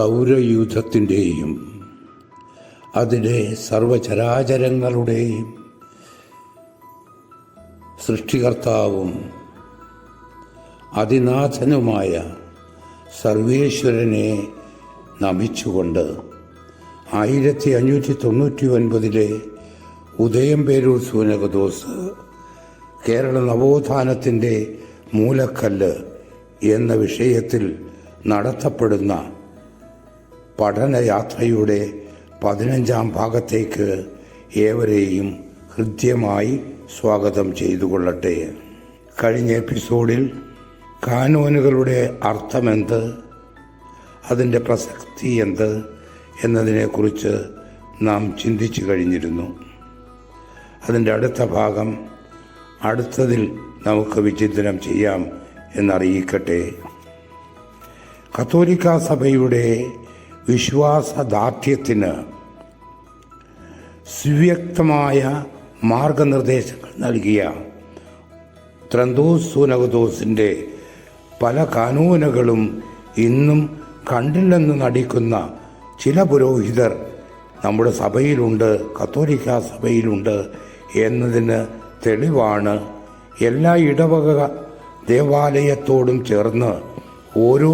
സൗരയൂഥത്തിന്റെയും അതിലെ സർവചരാചരങ്ങളുടെയും സൃഷ്ടികർത്താവും അതിനാഥനുമായ സർവേശ്വരനെ നമിച്ചുകൊണ്ട് ആയിരത്തി അഞ്ഞൂറ്റി തൊണ്ണൂറ്റി ഒൻപതിലെ ഉദയം പേരൂർ സൂനകദോസ് കേരള നവോത്ഥാനത്തിന്റെ മൂലക്കല്ല് എന്ന വിഷയത്തിൽ നടത്തപ്പെടുന്ന പഠനയാത്രയുടെ പതിനഞ്ചാം ഭാഗത്തേക്ക് ഏവരെയും ഹൃദ്യമായി സ്വാഗതം ചെയ്തുകൊള്ളട്ടെ. കഴിഞ്ഞ എപ്പിസോഡിൽ കാനോനുകളുടെ അർത്ഥമെന്ത്? അതിന്റെ പ്രസക്തി എന്ത്? എന്നതിനെക്കുറിച്ച് നാം ചിന്തിച്ചു കഴിഞ്ഞിരുന്നു. അതിന്റെ അടുത്ത ഭാഗം അടുത്തതിൽ നമുക്ക് വിചിന്തനം ചെയ്യാം എന്നറിയിക്കട്ടെ. കത്തോലിക്കാ സഭയുടെ വിശ്വാസദാർഢ്യത്തിന് സുവ്യക്തമായ മാർഗനിർദ്ദേശങ്ങൾ നൽകിയ ത്രന്തോസ് സൂനകദോസിന്റെ പല കാനൂനുകളും ഇന്നും കണ്ടില്ലെന്ന് നടിക്കുന്ന ചില പുരോഹിതർ നമ്മുടെ സഭയിലുണ്ട് കത്തോലിക്ക സഭയിലുണ്ട് എന്നതിന് തെളിവാണ്. എല്ലാ ഇടവക ദേവാലയത്തോടും ചേർന്ന് ഓരോ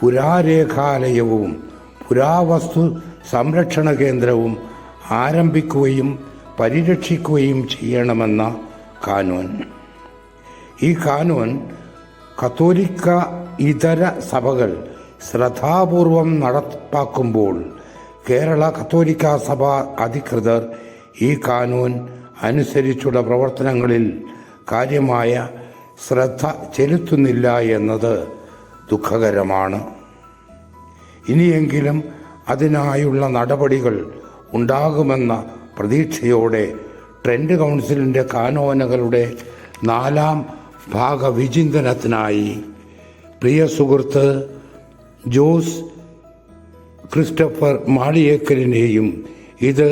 പുരാരേഖാലയവും പുരാവസ്തു സംരക്ഷണ കേന്ദ്രവും ആരംഭിക്കുകയും പരിരക്ഷിക്കുകയും ചെയ്യണമെന്ന കാനൂൻ. ഈ കാനൂൻ കത്തോലിക്ക ഇതര സഭകൾ ശ്രദ്ധാപൂർവം നടപ്പാക്കുമ്പോൾ കേരള കത്തോലിക്ക സഭ അധികൃതർ ഈ കാനൂൻ അനുസരിച്ചുള്ള പ്രവർത്തനങ്ങളിൽ കാര്യമായ ശ്രദ്ധ ചെലുത്തുന്നില്ല എന്നത് ദുഃഖകരമാണ്. ഇനിയെങ്കിലും അതിനായുള്ള നടപടികൾ ഉണ്ടാകുമെന്ന പ്രതീക്ഷയോടെ ട്രെൻഡ് കൗൺസിലിന്റെ കാനോനകളുടെ നാലാം ഭാഗ വിചിന്തനത്തിനായി പ്രിയ സുഹൃത്ത് ജോസ് ക്രിസ്റ്റഫർ മാളിയേക്കലിനെയും ഇത്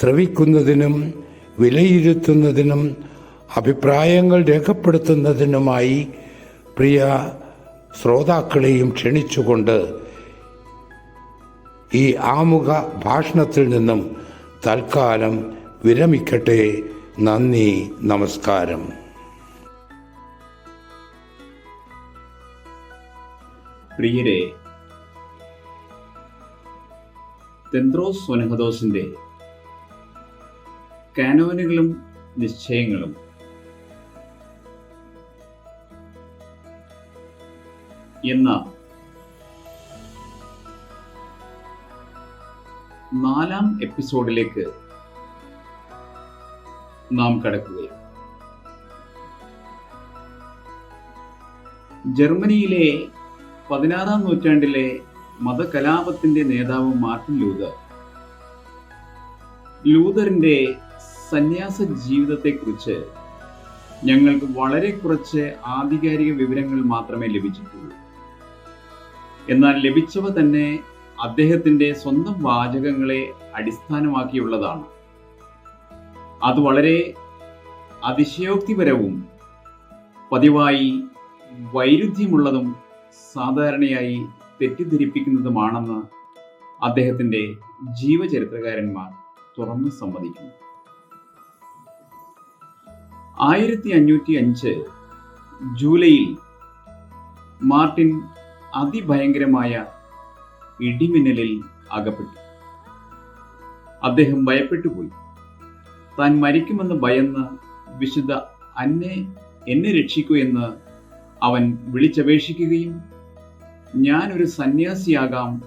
ശ്രവിക്കുന്നതിനും വിലയിരുത്തുന്നതിനും അഭിപ്രായങ്ങൾ രേഖപ്പെടുത്തുന്നതിനുമായി പ്രിയ ശ്രോതാക്കളെയും ക്ഷണിച്ചുകൊണ്ട് ഈ ആമുഖ ഭാഷണത്തിൽ നിന്നും തൽക്കാലം വിരമിക്കട്ടെ. നന്ദി നമസ്കാരം. പ്രിയരെ തെന്ത്രോസ് സ്വനഹദോസിന്റെ കാനോനുകളും നിശ്ചയങ്ങളും എന്ന നാലാം എപ്പിസോഡിലേക്ക് നാം കടക്കുകയാണ്. ജർമ്മനിയിലെ പതിനാറാം നൂറ്റാണ്ടിലെ മതകലാപത്തിന്റെ നേതാവ് മാർട്ടിൻ ലൂതർ ലൂതറിന്റെ സന്യാസ ജീവിതത്തെക്കുറിച്ച് ഞങ്ങൾക്ക് വളരെ കുറച്ച് ആധികാരിക വിവരങ്ങൾ മാത്രമേ ലഭിച്ചിട്ടുള്ളൂ. എന്നാൽ ലഭിച്ചവ തന്നെ അദ്ദേഹത്തിന്റെ സ്വന്തം വാചകങ്ങളെ അടിസ്ഥാനമാക്കിയുള്ളതാണ്. അത് വളരെ അതിശയോക്തിപരവും പതിവായി വൈരുദ്ധ്യമുള്ളതും സാധാരണയായി തെറ്റിദ്ധരിപ്പിക്കുന്നതുമാണെന്ന് അദ്ദേഹത്തിന്റെ ജീവചരിത്രകാരന്മാർ തുറന്നു സമ്മതിക്കുന്നു. ആയിരത്തി അഞ്ഞൂറ്റി അഞ്ച് ജൂലൈയിൽ മാർട്ടിൻ അതിഭയങ്കരമായ ഇടിമിന്നലിൽ അകപ്പെട്ടു. അദ്ദേഹം ഭയപ്പെട്ടുപോയി. താൻ മരിക്കുമെന്ന് ഭയന്ന് വിശുദ്ധ അന്നെ എന്നെ രക്ഷിക്കൂ എന്ന് അവൻ വിളിച്ചപേക്ഷിക്കുകയും ഞാൻ ഒരു സന്യാസിയാകാം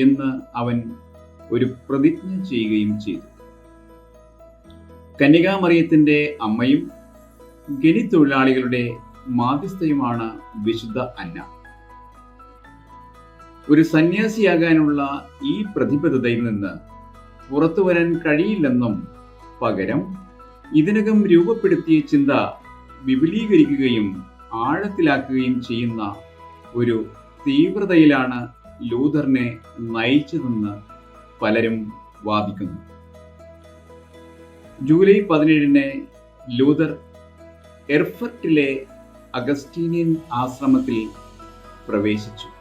എന്ന് അവൻ ഒരു പ്രതിജ്ഞ ചെയ്യുകയും ചെയ്തു. കന്യകാമറിയത്തിന്റെ അമ്മയും ഗനിത്തൊഴിലാളികളുടെ മാധ്യസ്ഥയുമാണ് വിശുദ്ധ അന്ന. ഒരു സന്യാസിയാകാനുള്ള ഈ പ്രതിബദ്ധതയിൽ നിന്ന് പുറത്തു വരാൻ കഴിയില്ലെന്നും പകരം ഇതിനകം രൂപപ്പെടുത്തിയ ചിന്ത വിപുലീകരിക്കുകയും ആഴത്തിലാക്കുകയും ചെയ്യുന്ന ഒരു തീവ്രതയിലാണ് ലൂതറിനെ നയിച്ചതെന്ന് പലരും വാദിക്കുന്നു. ജൂലൈ പതിനേഴിന് ലൂതർ എർഫർട്ടിലെ അഗസ്റ്റീനിയൻ ആശ്രമത്തിൽ പ്രവേശിച്ചു.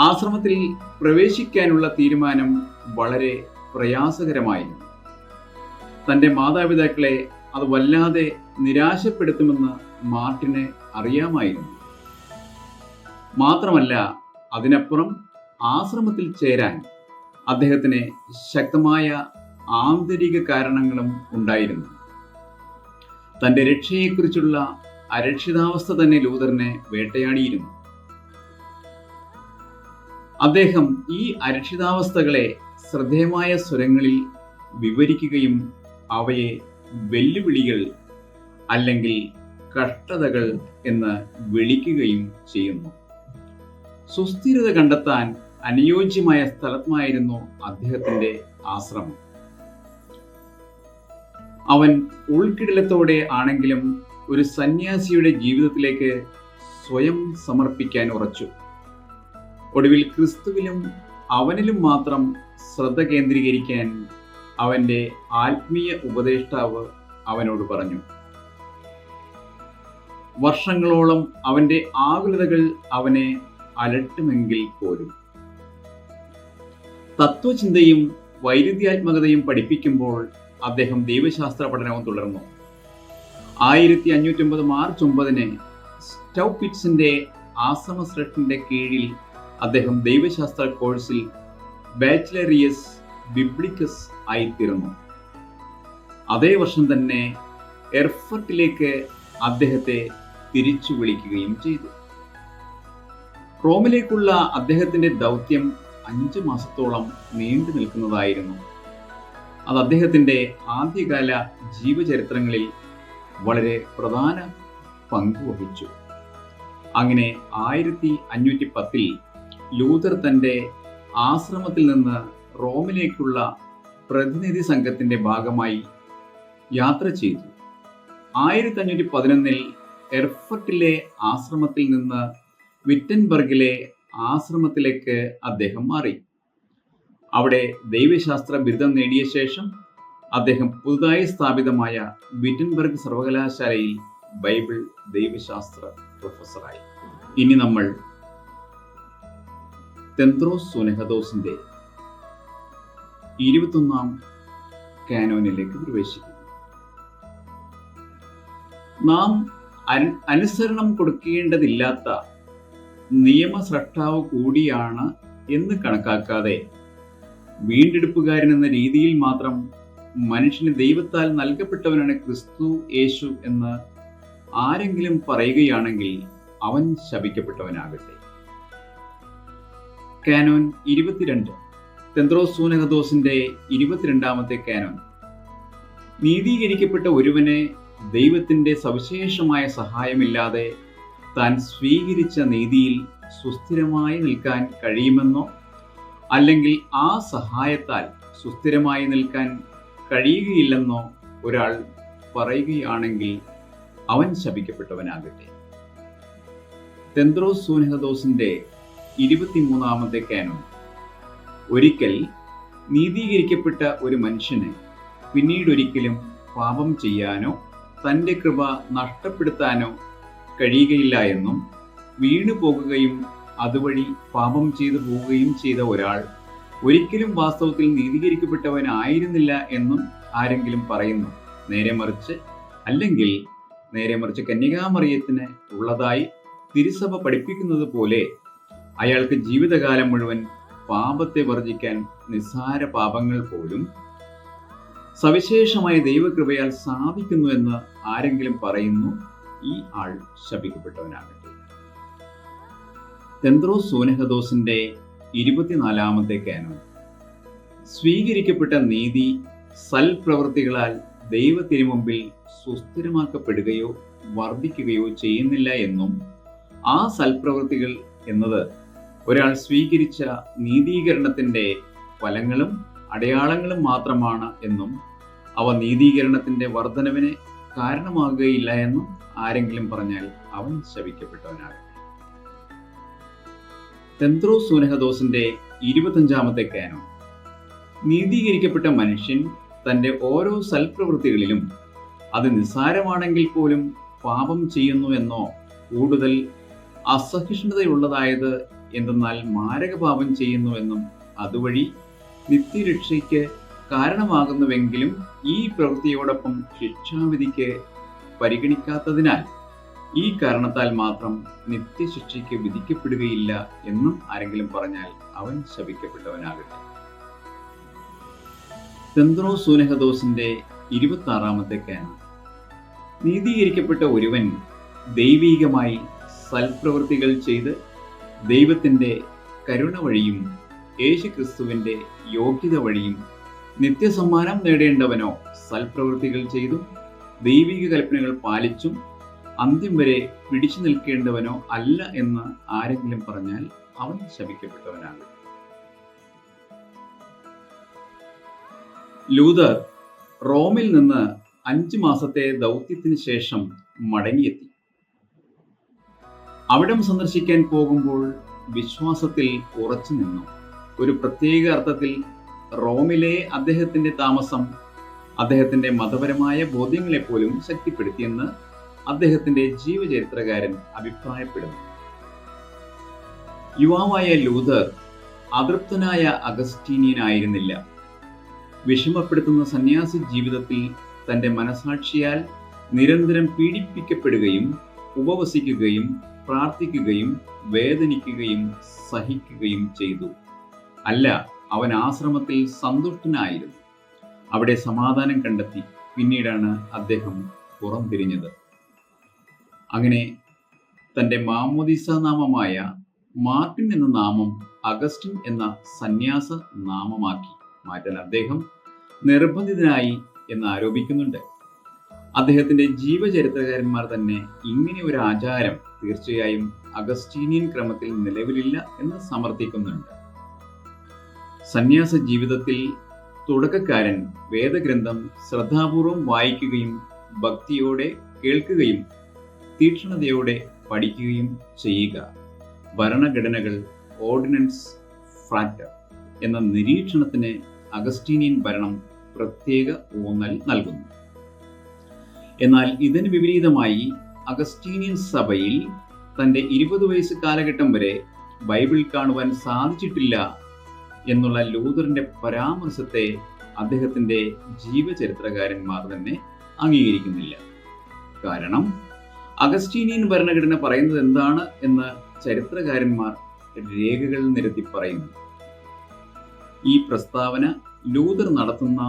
ആശ്രമത്തിൽ പ്രവേശിക്കാനുള്ള തീരുമാനം വളരെ പ്രയാസകരമായിരുന്നു. തന്റെ മാതാപിതാക്കളെ അത് വല്ലാതെ നിരാശപ്പെടുത്തുമെന്ന് മാർട്ടിന് അറിയാമായിരുന്നു. മാത്രമല്ല അതിനപ്പുറം ആശ്രമത്തിൽ ചേരാൻ അദ്ദേഹത്തിന് ശക്തമായ ആന്തരിക കാരണങ്ങളും ഉണ്ടായിരുന്നു. തന്റെ രക്ഷയെക്കുറിച്ചുള്ള അരക്ഷിതാവസ്ഥ തന്നെ ലൂതറിനെ വേട്ടയാടിയിരുന്നു. അദ്ദേഹം ഈ അരക്ഷിതാവസ്ഥകളെ ശ്രദ്ധേയമായ സ്വരങ്ങളിൽ വിവരിക്കുകയും അവയെ വെല്ലുവിളികൾ അല്ലെങ്കിൽ കഷ്ടതകൾ എന്ന് വിളിക്കുകയും ചെയ്യുന്നു. സുസ്ഥിരത കണ്ടെത്താൻ അനുയോജ്യമായ സ്ഥലമായിരുന്നു അദ്ദേഹത്തിന്റെ ആശ്രമം. അവൻ ഉൾക്കിടലത്തോടെ ആണെങ്കിലും ഒരു സന്യാസിയുടെ ജീവിതത്തിലേക്ക് സ്വയം സമർപ്പിക്കാൻ ഉറച്ചു. ഒടുവിൽ ക്രിസ്തുവിലും അവനിലും മാത്രം ശ്രദ്ധ കേന്ദ്രീകരിക്കാൻ അവന്റെ ആത്മീയ ഉപദേഷ്ടാവ് അവനോട് പറഞ്ഞു. വർഷങ്ങളോളം അവന്റെ ആകുലതകൾ അവനെ അലട്ടുമെങ്കിൽ പോലും. തത്വചിന്തയും വൈരുദ്ധ്യാത്മകതയും പഠിപ്പിക്കുമ്പോൾ അദ്ദേഹം ദൈവശാസ്ത്ര പഠനവും തുടർന്നു. ആയിരത്തി അഞ്ഞൂറ്റി ഒമ്പത് മാർച്ച് ഒമ്പതിന് സ്റ്റൗപിറ്റ്സിന്റെ ആശ്രമശ്രേഷ്ഠന്റെ കീഴിൽ അദ്ദേഹം ദൈവശാസ്ത്ര കോഴ്സിൽ ബാച്ചിലറിയസ് ബിബ്ലിക്കസ് ആയിത്തീർന്നു അതേ വർഷം തന്നെ എർഫർട്ടിലേക്ക് അദ്ദേഹത്തെ തിരിച്ചു വിളിക്കുകയും ചെയ്തു. റോമിലേക്കുള്ള അദ്ദേഹത്തിന്റെ ദൗത്യം അഞ്ച് മാസത്തോളം നീണ്ടു നിൽക്കുന്നതായിരുന്നു. അത് അദ്ദേഹത്തിന്റെ ആദ്യകാല ജീവചരിത്രങ്ങളിൽ വളരെ പ്രധാന പങ്കുവഹിച്ചു അങ്ങനെ ആയിരത്തി അഞ്ഞൂറ്റി പത്തിൽ ലൂതർ തന്റെ ആശ്രമത്തിൽ നിന്ന് റോമിലേക്കുള്ള പ്രതിനിധി സംഘത്തിന്റെ ഭാഗമായി യാത്ര ചെയ്തു. ആയിരത്തി അഞ്ഞൂറ്റി പതിനൊന്നിൽ എർഫർട്ടിലെ ആശ്രമത്തിൽ നിന്ന് വിറ്റൻബർഗിലെ ആശ്രമത്തിലേക്ക് അദ്ദേഹം മാറി. അവിടെ ദൈവശാസ്ത്ര ബിരുദം നേടിയ ശേഷം അദ്ദേഹം പുതുതായി സ്ഥാപിതമായ വിറ്റൻബർഗ് സർവകലാശാലയിൽ ബൈബിൾ ദൈവശാസ്ത്ര പ്രൊഫസറായി. ഇനി നമ്മൾ തെന്ത്രോസ് സുനഹദോസിന്റെ ഇരുപത്തൊന്നാം കാനോനിലേക്ക് പ്രവേശിക്കുന്നു. നാം അനുസരണം കൊടുക്കേണ്ടതില്ലാത്ത നിയമസ്രഷ്ടാവ് കൂടിയാണ് എന്ന് കണക്കാക്കാതെ വീണ്ടെടുപ്പുകാരൻ എന്ന രീതിയിൽ മാത്രം മനുഷ്യന് ദൈവത്താൽ നൽകപ്പെട്ടവനാണ് ക്രിസ്തു യേശു എന്ന് ആരെങ്കിലും പറയുകയാണെങ്കിൽ അവൻ ശപിക്കപ്പെട്ടവനാകട്ടെ. കാനോൻ ഇരുപത്തിരണ്ട്. തെന്ത്രോസ് സൂനഹദോസിന്റെ ഇരുപത്തിരണ്ടാമത്തെ കാനോൻ. നീതീകരിക്കപ്പെട്ട ഒരുവനെ ദൈവത്തിന്റെ സവിശേഷമായ സഹായമില്ലാതെ താൻ സ്വീകരിച്ച നീതിയിൽ സുസ്ഥിരമായി നിൽക്കാൻ കഴിയുമെന്നോ? അല്ലെങ്കിൽ ആ സഹായത്താൽ സുസ്ഥിരമായി നിൽക്കാൻ കഴിയുകയില്ലെന്നോ ഒരാൾ പറയുകയാണെങ്കിൽ അവൻ ശപിക്കപ്പെട്ടവനാകട്ടെ. തെന്ത്രോസ് സൂനഹദോസിന്റെ ഇരുപത്തിമൂന്നാമത്തെ കാനോൺ ഒരിക്കൽ നീതീകരിക്കപ്പെട്ട ഒരു മനുഷ്യന് പിന്നീടൊരിക്കലും പാപം ചെയ്യാനോ തന്റെ കൃപ നഷ്ടപ്പെടുത്താനോ കഴിയുകയില്ല എന്നും വീണു പോകുകയും അതുവഴി പാപം ചെയ്തു പോവുകയും ചെയ്ത ഒരാൾ ഒരിക്കലും വാസ്തവത്തിൽ നീതീകരിക്കപ്പെട്ടവനായിരുന്നില്ല എന്നും ആരെങ്കിലും പറയുന്നു. നേരെ മറിച്ച് അല്ലെങ്കിൽ നേരെ മറിച്ച് കന്യകാമറിയത്തിന് ഉള്ളതായി തിരുസഭ പഠിപ്പിക്കുന്നത് പോലെ അയാൾക്ക് ജീവിതകാലം മുഴുവൻ പാപത്തെ വർജിക്കാൻ നിസ്സാര പാപങ്ങൾ പോലും സവിശേഷമായ ദൈവകൃപയാൽ സാധിക്കുന്നു എന്ന് ആരെങ്കിലും പറയുന്നു ഈ ആൾ ശപിക്കപ്പെട്ടവനാകട്ടെ. തെന്ത്രോസ് സൂനഹദോസിന്റെ ഇരുപത്തിനാലാമത്തെ കാനോ. സ്വീകരിക്കപ്പെട്ട നീതി സൽപ്രവൃത്തികളാൽ ദൈവത്തിനു മുമ്പിൽ സുസ്ഥിരമാക്കപ്പെടുകയോ വർദ്ധിക്കുകയോ ചെയ്യുന്നില്ല എന്നും ആ സൽപ്രവൃത്തികൾ എന്നത് ഒരാൾ സ്വീകരിച്ച നീതീകരണത്തിന്റെ ഫലങ്ങളും അടയാളങ്ങളും മാത്രമാണ് എന്നും അവ നീതീകരണത്തിന്റെ വർധനവിന് കാരണമാകുകയില്ല എന്നും ആരെങ്കിലും പറഞ്ഞാൽ അവൻ ശവിക്കപ്പെട്ടവനാകട്ടെ തെന്ത്രോ സൂനഹദോസിന്റെ ഇരുപത്തഞ്ചാമത്തെ കാനോ നീതീകരിക്കപ്പെട്ട മനുഷ്യൻ തന്റെ ഓരോ സൽപ്രവൃത്തികളിലും അത് നിസ്സാരമാണെങ്കിൽ പോലും പാപം ചെയ്യുന്നു എന്നോ കൂടുതൽ അസഹിഷ്ണുതയുള്ളതായത് എന്തെന്നാൽ മാരകപാപം ചെയ്യുന്നുവെന്നും അതുവഴി നിത്യരക്ഷയ്ക്ക് കാരണമാകുന്നുവെങ്കിലും ഈ പ്രവൃത്തിയോടൊപ്പം ശിക്ഷാവിധിക്ക് പരിഗണിക്കാത്തതിനാൽ ഈ കാരണത്താൽ മാത്രം നിത്യശിക്ഷയ്ക്ക് വിധിക്കപ്പെടുകയില്ല എന്നും ആരെങ്കിലും പറഞ്ഞാൽ അവൻ ശപിക്കപ്പെട്ടവനാകട്ടെ. തെന്ത്രോ സൂനഹദോസിന്റെ ഇരുപത്തി ആറാമത്തെ കാനം നീതീകരിക്കപ്പെട്ട ഒരുവൻ ദൈവീകമായി സൽപ്രവൃത്തികൾ ചെയ്ത് ദൈവത്തിന്റെ കരുണ വഴിയും യേശുക്രിസ്തുവിന്റെ യോഗ്യത വഴിയും നിത്യസമ്മാനം നേടേണ്ടവനോ സൽപ്രവൃത്തികൾ ചെയ്തും ദൈവിക കൽപ്പനകൾ പാലിച്ചും അന്ത്യം വരെ പിടിച്ചു നിൽക്കേണ്ടവനോ അല്ല എന്ന് ആരെങ്കിലും പറഞ്ഞാൽ അവൻ ശപിക്കപ്പെട്ടവനാകും. ലൂതർ റോമിൽ നിന്ന് അഞ്ച് മാസത്തെ ദൗത്യത്തിന് ശേഷം മടങ്ങിയെത്തി. അവിടം സന്ദർശിക്കാൻ പോകുമ്പോൾ വിശ്വാസത്തിൽ ഉറച്ചു നിന്നു. ഒരു പ്രത്യേക അർത്ഥത്തിൽ റോമിലെ അദ്ദേഹത്തിന്റെ താമസം അദ്ദേഹത്തിന്റെ മതപരമായ ബോധ്യങ്ങളെ പോലും ശക്തിപ്പെടുത്തിയെന്ന് അദ്ദേഹത്തിന്റെ ജീവചരിത്രകാരൻ അഭിപ്രായപ്പെടുന്നു. യുവാവായ ലൂതർ അതൃപ്തനായ അഗസ്റ്റീനിയനായിരുന്നില്ല വിഷമപ്പെടുത്തുന്ന സന്യാസി ജീവിതത്തിൽ തന്റെ മനസാക്ഷിയാൽ നിരന്തരം പീഡിപ്പിക്കപ്പെടുകയും ഉപവസിക്കുകയും പ്രാർത്ഥിക്കുകയും വേദനിക്കുകയും സഹിക്കുകയും ചെയ്തു. അല്ല അവൻ ആശ്രമത്തിൽ സന്തുഷ്ടനായിരുന്നു. അവിടെ സമാധാനം കണ്ടെത്തി. പിന്നീടാണ് അദ്ദേഹം പുറംതിരിഞ്ഞത്. അങ്ങനെ തന്റെ മാമോദിസ നാമമായ മാർട്ടിൻ എന്ന നാമം അഗസ്റ്റിൻ എന്ന സന്യാസ നാമമാക്കി മാറ്റാൻ അദ്ദേഹം നിർബന്ധിതനായി എന്ന് ആരോപിക്കുന്നുണ്ട്. അദ്ദേഹത്തിന്റെ ജീവചരിത്രകാരന്മാർ തന്നെ ഇങ്ങനെ ഒരു ആചാരം തീർച്ചയായും അഗസ്റ്റീനിയൻ ക്രമത്തിൽ നിലവിലില്ല എന്ന് സമർത്ഥിക്കുന്നുണ്ട്. സന്യാസ ജീവിതത്തിൽ തുടക്കക്കാരൻ വേദഗ്രന്ഥം ശ്രദ്ധാപൂർവം വായിക്കുകയും ഭക്തിയോടെ കേൾക്കുകയും തീക്ഷണതയോടെ പഠിക്കുകയും ചെയ്യുക. ഭരണഘടനകൾ ഓർഡിനൻസ് ഫ്രാക്ടർ എന്ന നിരീക്ഷണത്തിന് അഗസ്റ്റീനിയൻ ഭരണം പ്രത്യേക ഊന്നൽ നൽകുന്നു. എന്നാൽ ഇതിന് വിപരീതമായി അഗസ്റ്റീനിയൻ സഭയിൽ തന്റെ ഇരുപത് വയസ്സ് കാലഘട്ടം വരെ ബൈബിൾ കാണുവാൻ സാധിച്ചിട്ടില്ല എന്നുള്ള ലൂതറിന്റെ പരാമർശത്തെ അദ്ദേഹത്തിന്റെ ജീവചരിത്രകാരന്മാർ തന്നെ അംഗീകരിക്കുന്നില്ല. കാരണം അഗസ്റ്റീനിയൻ ഭരണഘടന പറയുന്നത് എന്താണ് എന്ന് ചരിത്രകാരന്മാർ രേഖകൾ നിരത്തി പറയുന്നു. ഈ പ്രസ്താവന ലൂതർ നടത്തുന്ന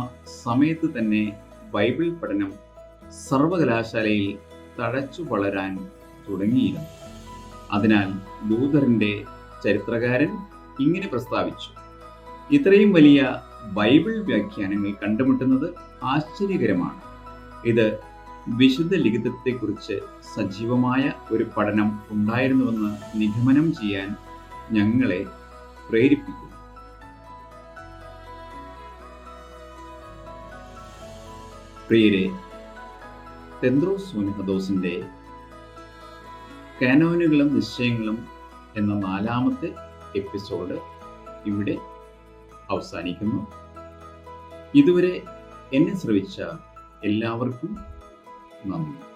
സമയത്ത് തന്നെ ബൈബിൾ പഠനം സർവകലാശാലയിൽ തഴച്ചു വളരാൻ തുടങ്ങിയിരുന്നു. അതിനാൽ ലൂതറിന്റെ ചരിത്രകാരൻ ഇങ്ങനെ പ്രസ്താവിച്ചു. ഇത്രയും വലിയ ബൈബിൾ വ്യാഖ്യാനങ്ങൾ കണ്ടുമുട്ടുന്നത് ആശ്ചര്യകരമാണ്. ഇത് വിശുദ്ധ ലിഖിതത്തെക്കുറിച്ച് സജീവമായ ഒരു പഠനം ഉണ്ടായിരുന്നുവെന്ന് നിഗമനം ചെയ്യാൻ ഞങ്ങളെ പ്രേരിപ്പിക്കുന്നു. പ്രിയരെ തെന്ത്രോസ് സൂനഹദോസിന്റെ കാനോനുകളും നിശ്ചയങ്ങളും എന്ന നാലാമത്തെ എപ്പിസോഡ് ഇവിടെ അവസാനിക്കുന്നു. ഇതുവരെ എന്നെ ശ്രവിച്ച എല്ലാവർക്കും നന്ദി.